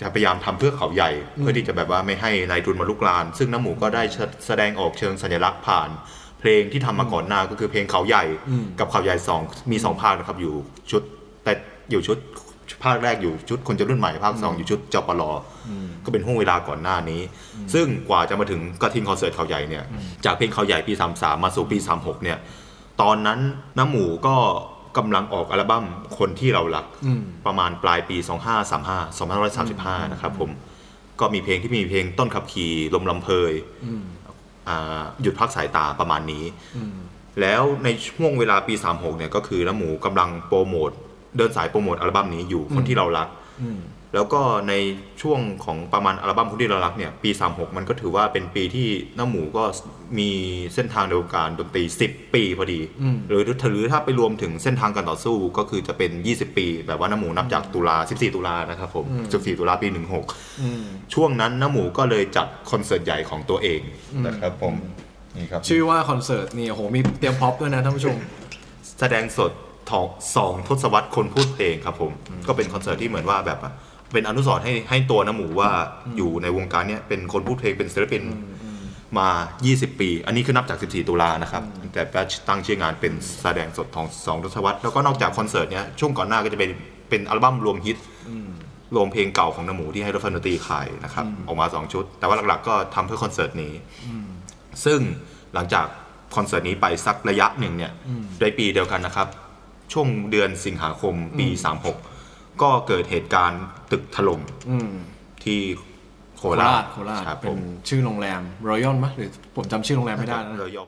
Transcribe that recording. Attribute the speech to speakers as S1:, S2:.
S1: จะพยายามทำเพื่อเขาใหญ่ เพื่อที่จะแบบว่าไม่ให้นายทุนมาลุกลาน ซึ่งน้ำหมูก็ได้แสดงออกเชิงสัญลักษณ์ผ่าน เพลงที่ทำมาก่อนหน้าก็คือเพลงเขาใหญ่
S2: อืม
S1: กับเขาใหญ่สองมีสองภาคนะครับอยู่ชุด แต่อยู่ชุดภาคแรกอยู่ชุดคนจะรุ่นใหม่ภาคสองอยู่ชุดจปลก็เป็นห่วงเวลาก่อนหน้านี้ ซึ่งกว่าจะมาถึงกระทิงคอนเสิร์ตเขาใหญ่เนี่ยจากเพลงเขาใหญ่ปี33มาสู่ปี36เนี่ยตอนนั้นน้ำหมูก็ กำลังออกอัลบั้มคนที่เรารัก
S2: อืม
S1: ประมาณปลายปี 2535 2535 นะครับผมก็มีเพลงที่มีเพลงต้นขับขี่ลมลำเพย
S2: อืม
S1: อ่าหยุดพักสายตาประมาณนี้
S2: อืม
S1: แล้วในช่วงเวลาปี 36 เนี่ยก็คือน้ำหมูกำลังโปรโมท เดินสายโปรโมทอัลบั้มนี้อยู่คนที่เรารัก
S2: อืม
S1: แล้วก็ในช่วงของประมาณอัลบั้มคนที่เรารักเนี่ยปี 36 มันก็ถือว่าเป็นปีที่น้าหมูก็มีเส้นทางในวงการดนตรี 10 ปีพอดี
S2: อืม
S1: หรือหรือถ้าไปรวมถึงเส้นทางการต่อสู้ก็คือจะเป็น 20 ปี แบบว่าน้าหมูนับจากตุลา 14 ตุลานะครับผม 14 ตุลาปี 16
S2: อืม
S1: ช่วงนั้นน้าหมูก็เลยจัดคอนเสิร์ตใหญ่ของตัวเองนะครับผมนี่ครับ
S2: ชื่อว่าคอนเสิร์ตนี่โอ้โหมีเตรียมพ็อปด้วยนะท่านผู้ชม
S1: แสดงสดทองสองทศวรรษคนพูดเพลงครับผม ก็เป็นคอนเสิร์ตที่เหมือนว่าแบบว่า เป็นอนุสรณ์ให้ให้ตัวน้ำหมูว่าอยู่ในวงการเนี้ยเป็นคนพูดเพลงเป็นศิลปินมา 20 ปี อันนี้คือนับจาก 14 ตุลานะครับ แต่ตั้งชื่องานเป็นแสดงสดทองสองทศวรรษ แล้วก็นอกจากคอนเสิร์ตเนี้ยช่วงก่อนหน้าก็จะเป็นเป็นอัลบั้มรวมฮิตรวมเพลงเก่าของน้ำหมูที่ให้รถไฟดนตรีขายนะครับ ออกมา 2 ชุด แต่ว่าหลักๆ ก็ทำเพื่อคอนเสิร์ตนี้ ซึ่งหลังจากคอนเสิร์ตนี้ไปสักระยะหนึ่งเนี่ยในปีเดียวกันนะครับ ช่วงเดือนสิงหาคมปี 36 ก็เกิดเหตุการณ์ตึกถล่ม
S2: อืม
S1: ที่โค
S2: โค
S1: รา
S2: รา
S1: ช
S2: ชโคราช
S1: ครับ
S2: เป็
S1: ผ
S2: น
S1: ม
S2: ชื่อโรงแรมรอยัลมั้ยหรือผมจำชื่อโรงแรมไม่ได้แล้วนะ
S1: เรือยอ